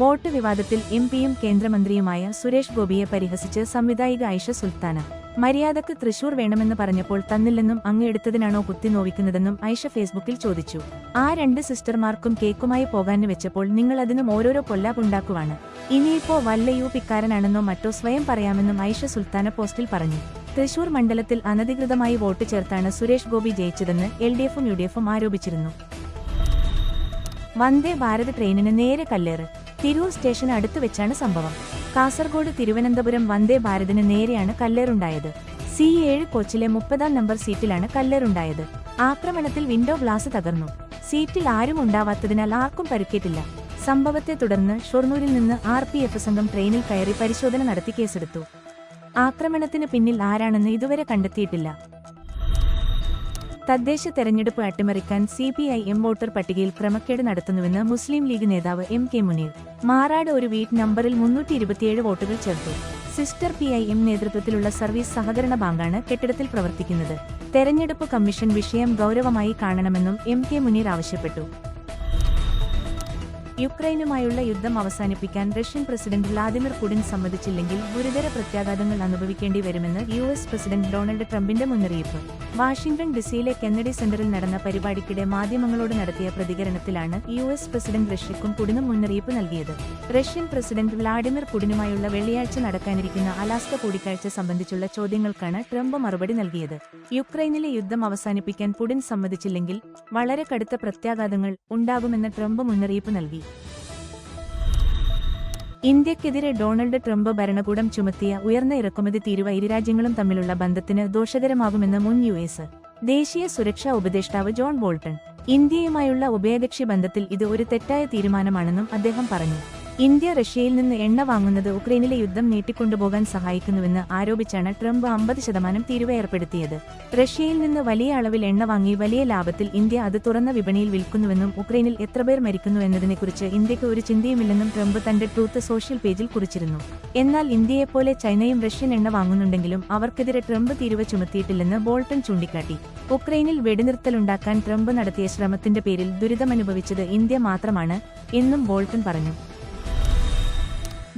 Vote വിവാദത്തിൽ M പിയും കേന്ദ്രമന്ത്രിയുമായ സുരേഷ് ഗോപിയെ പരിഹസിച്ച് സംവിധായിക ഐഷ സുൽത്താന. മര്യാദയ്ക്ക് തൃശൂർ വേണമെന്ന് പറഞ്ഞപ്പോൾ തന്നില്ലെന്നും അങ്ങ് എടുത്തതിനാണോ കുത്തി നോവിക്കുന്നതെന്നും ഐഷ ഫേസ്ബുക്കിൽ ചോദിച്ചു. ആ രണ്ട് സിസ്റ്റർമാർക്കും കേക്കുമായി പോകാന് വെച്ചപ്പോൾ നിങ്ങൾ അതിനും ഓരോരോ പൊല്ലാപ്പുണ്ടാക്കുവാണ്. ഇനിയിപ്പോ വല്ല യു പിക്കാരനാണെന്നോ മറ്റോ സ്വയം പറയാമെന്നും ഐഷ സുൽത്താന പോസ്റ്റിൽ പറഞ്ഞു. തൃശൂർ മണ്ഡലത്തിൽ അനധികൃതമായി വോട്ട് ചേർത്താണ് സുരേഷ് ഗോപി ജയിച്ചതെന്ന് എൽ ഡി എഫും യു ഡി എഫും ആരോപിച്ചിരുന്നു. വന്ദേ ഭാരത് ട്രെയിനിന് നേരെ കല്ലേറ്. തിരൂർ സ്റ്റേഷന് അടുത്ത് വെച്ചാണ് സംഭവം. കാസർഗോഡ് തിരുവനന്തപുരം വന്ദേ ഭാരതിന് നേരെയാണ് കല്ലേറുണ്ടായത്. സി ഏഴ് കോച്ചിലെ മുപ്പതാം നമ്പർ സീറ്റിലാണ് കല്ലേറുണ്ടായത്. ആക്രമണത്തിൽ വിൻഡോ ഗ്ലാസ് തകർന്നു. സീറ്റിൽ ആരും ഉണ്ടാവാത്തതിനാൽ ആർക്കും പരിക്കേറ്റില്ല. സംഭവത്തെ തുടർന്ന് ഷൊർണൂരിൽ നിന്ന് ആർ പി എഫ് സംഘം ട്രെയിനിൽ കയറി പരിശോധന നടത്തി കേസെടുത്തു. ആക്രമണത്തിന് പിന്നിൽ ആരാണെന്ന് ഇതുവരെ കണ്ടെത്തിയിട്ടില്ല. തദ്ദേശ തെരഞ്ഞെടുപ്പ് അട്ടിമറിക്കാൻ C P I M voter പട്ടികയിൽ ക്രമക്കേട് നടത്തുന്നുവെന്ന് മുസ്ലിം ലീഗ് നേതാവ് എം കെ മുനീർ. മാറാട് ഒരു വീട്ട് നമ്പറിൽ മുന്നൂറ്റി ഇരുപത്തിയേഴ് വോട്ടുകൾ ചേർത്തു. സിസ്റ്റർ പി ഐ എം നേതൃത്വത്തിലുള്ള സർവീസ് സഹകരണ ബാങ്കാണ് കെട്ടിടത്തിൽ പ്രവർത്തിക്കുന്നത്. തെരഞ്ഞെടുപ്പ് കമ്മീഷൻ വിഷയം ഗൗരവമായി കാണണമെന്നും എം കെ മുനീർ ആവശ്യപ്പെട്ടു. യുക്രൈനുമായുള്ള യുദ്ധം അവസാനിപ്പിക്കാൻ റഷ്യൻ പ്രസിഡന്റ് വ്ളാദിമിർ പുടിൻ സമ്മതിച്ചില്ലെങ്കിൽ ഗുരുതര പ്രത്യാഘാതങ്ങൾ അനുഭവിക്കേണ്ടി വരുമെന്ന് യു എസ് പ്രസിഡന്റ് ഡൊണാൾഡ് ട്രംപിന്റെ മുന്നറിയിപ്പ്. വാഷിംഗ്ടൺ ഡിസിയിലെ കെന്നഡി സെന്ററിൽ നടന്ന പരിപാടിക്കിടെ മാധ്യമങ്ങളോട് നടത്തിയ പ്രതികരണത്തിലാണ് യു എസ് പ്രസിഡന്റ് റഷ്യക്കും പുടിനും മുന്നറിയിപ്പ് നൽകിയത്. റഷ്യൻ പ്രസിഡന്റ് വ്ളാഡിമിർ പുടിനുമായുള്ള വെള്ളിയാഴ്ച നടക്കാനിരിക്കുന്ന അലാസ്ക കൂടിക്കാഴ്ച സംബന്ധിച്ചുള്ള ചോദ്യങ്ങൾക്കാണ് ട്രംപ് മറുപടി നൽകിയത്. യുക്രൈനിലെ യുദ്ധം അവസാനിപ്പിക്കാൻ പുടിൻ സമ്മതിച്ചില്ലെങ്കിൽ വളരെ കടുത്ത പ്രത്യാഘാതങ്ങൾ ഉണ്ടാകുമെന്ന് ട്രംപ് മുന്നറിയിപ്പ് നൽകി. ഇന്ത്യക്കെതിരെ ഡൊണാൾഡ് ട്രംപ് ഭരണകൂടം ചുമത്തിയ ഉയർന്ന ഇറക്കുമതി തീരുവ ഇരുരാജ്യങ്ങളും തമ്മിലുള്ള ബന്ധത്തിന് ദോഷകരമാകുമെന്ന് മുൻ യു എസ് ദേശീയ സുരക്ഷാ ഉപദേഷ്ടാവ് ജോൺ ബോൾട്ടൺ. ഇന്ത്യയുമായുള്ള ഉഭയകക്ഷി ബന്ധത്തിൽ ഇത് ഒരു തെറ്റായ തീരുമാനമാണെന്നും അദ്ദേഹം പറഞ്ഞു. ഇന്ത്യ റഷ്യയിൽ നിന്ന് എണ്ണ വാങ്ങുന്നത് ഉക്രൈനിലെ യുദ്ധം നീട്ടിക്കൊണ്ടുപോകാൻ സഹായിക്കുന്നുവെന്ന് ആരോപിച്ചാണ് ട്രംപ് അമ്പത് ശതമാനം തീരുവ ഏർപ്പെടുത്തിയത്. റഷ്യയിൽ നിന്ന് വലിയ അളവിൽ എണ്ണ വാങ്ങി വലിയ ലാഭത്തിൽ ഇന്ത്യ അത് തുറന്ന വിപണിയിൽ വിൽക്കുന്നുവെന്നും ഉക്രൈനിൽ എത്ര പേർ മരിക്കുന്നു എന്നതിനെക്കുറിച്ച് ഇന്ത്യയ്ക്ക് ഒരു ചിന്തയുമില്ലെന്നും ട്രംപ് തന്റെ ട്രൂത്ത് സോഷ്യൽ പേജിൽ കുറിച്ചിരുന്നു. എന്നാൽ ഇന്ത്യയെപ്പോലെ ചൈനയും റഷ്യൻ എണ്ണ വാങ്ങുന്നുണ്ടെങ്കിലും അവർക്കെതിരെ ട്രംപ് തീരുവ ചുമത്തിയിട്ടില്ലെന്ന് ബോൾട്ടൺ ചൂണ്ടിക്കാട്ടി. ഉക്രൈനിൽ വെടിനിർത്തലുണ്ടാക്കാൻ ട്രംപ് നടത്തിയ ശ്രമത്തിന്റെ പേരിൽ ദുരിതമനുഭവിച്ചത് ഇന്ത്യ മാത്രമാണ് എന്നും ബോൾട്ടൺ പറഞ്ഞു.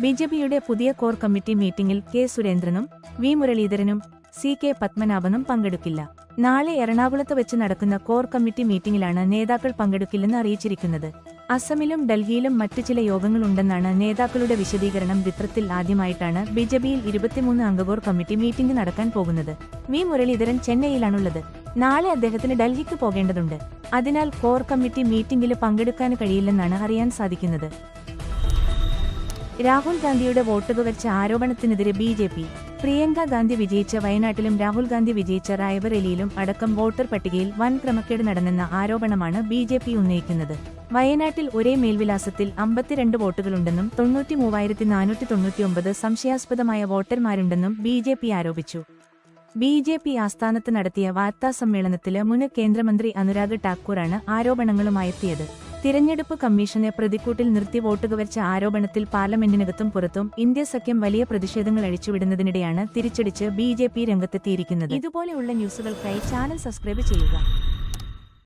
ബി ജെ പിയുടെ പുതിയ കോർ കമ്മിറ്റി മീറ്റിംഗിൽ കെ സുരേന്ദ്രനും വി മുരളീധരനും സി കെ പത്മനാഭനും പങ്കെടുക്കില്ല. നാളെ എറണാകുളത്ത് വെച്ച് നടക്കുന്ന കോർ കമ്മിറ്റി മീറ്റിംഗിലാണ് നേതാക്കൾ പങ്കെടുക്കില്ലെന്ന് അറിയിച്ചിരിക്കുന്നത്. അസമിലും ഡൽഹിയിലും മറ്റു ചില യോഗങ്ങളുണ്ടെന്നാണ് നേതാക്കളുടെ വിശദീകരണം. വിത്രത്തിൽ ആദ്യമായിട്ടാണ് ബി ജെ പിയിൽ ഇരുപത്തിമൂന്ന് അംഗകോർ കമ്മിറ്റി മീറ്റിംഗ് നടക്കാൻ പോകുന്നത്. വി മുരളീധരൻ ചെന്നൈയിലാണുള്ളത്. നാളെ അദ്ദേഹത്തിന് ഡൽഹിക്ക് പോകേണ്ടതുണ്ട്. അതിനാൽ കോർ കമ്മിറ്റി മീറ്റിംഗിൽ പങ്കെടുക്കാൻ കഴിയില്ലെന്നാണ് അറിയാൻ സാധിക്കുന്നത്. രാഹുൽ ഗാന്ധിയുടെ വോട്ട് തുകച്ച ആരോപണത്തിനെതിരെ B J P. Priyanka Gandhi വിജയിച്ച വയനാട്ടിലും രാഹുൽ ഗാന്ധി വിജയിച്ച റായ്ബറേലിയിലും അടക്കം വോട്ടർ പട്ടികയിൽ വൻ ക്രമക്കേട് നടന്നെന്ന ആരോപണമാണ് ബി ജെ പി ഉന്നയിക്കുന്നത്. വയനാട്ടിൽ ഒരേ മേൽവിലാസത്തിൽ അമ്പത്തിരണ്ട് വോട്ടുകളുണ്ടെന്നും തൊണ്ണൂറ്റി മൂവായിരത്തി നാനൂറ്റി തൊണ്ണൂറ്റിയൊമ്പത് സംശയാസ്പദമായ വോട്ടർമാരുണ്ടെന്നും ബി ജെ പി ആരോപിച്ചു. ബി ജെ പി ആസ്ഥാനത്ത് നടത്തിയ വാർത്താ സമ്മേളനത്തിൽ മുൻ കേന്ദ്രമന്ത്രി അനുരാഗ് ഠാക്കൂറാണ് ആരോപണങ്ങളുമായെത്തിയത് തിരഞ്ഞെടുപ്പ് കമ്മീഷനെ പ്രതിക്കൂട്ടിൽ നിർത്തി വോട്ട് കവർച്ച ആരോപണത്തിൽ പാർലമെന്റിനകത്തും പുറത്തും ഇന്ത്യ സഖ്യം വലിയ പ്രതിഷേധങ്ങൾ അഴിച്ചുവിടുന്നതിനിടെയാണ് തിരിച്ചടിച്ച് ബി രംഗത്തെത്തിയിരിക്കുന്നത്. ഇതുപോലെയുള്ള ന്യൂസുകൾക്കായി ചാനൽ സബ്സ്ക്രൈബ് ചെയ്യുക.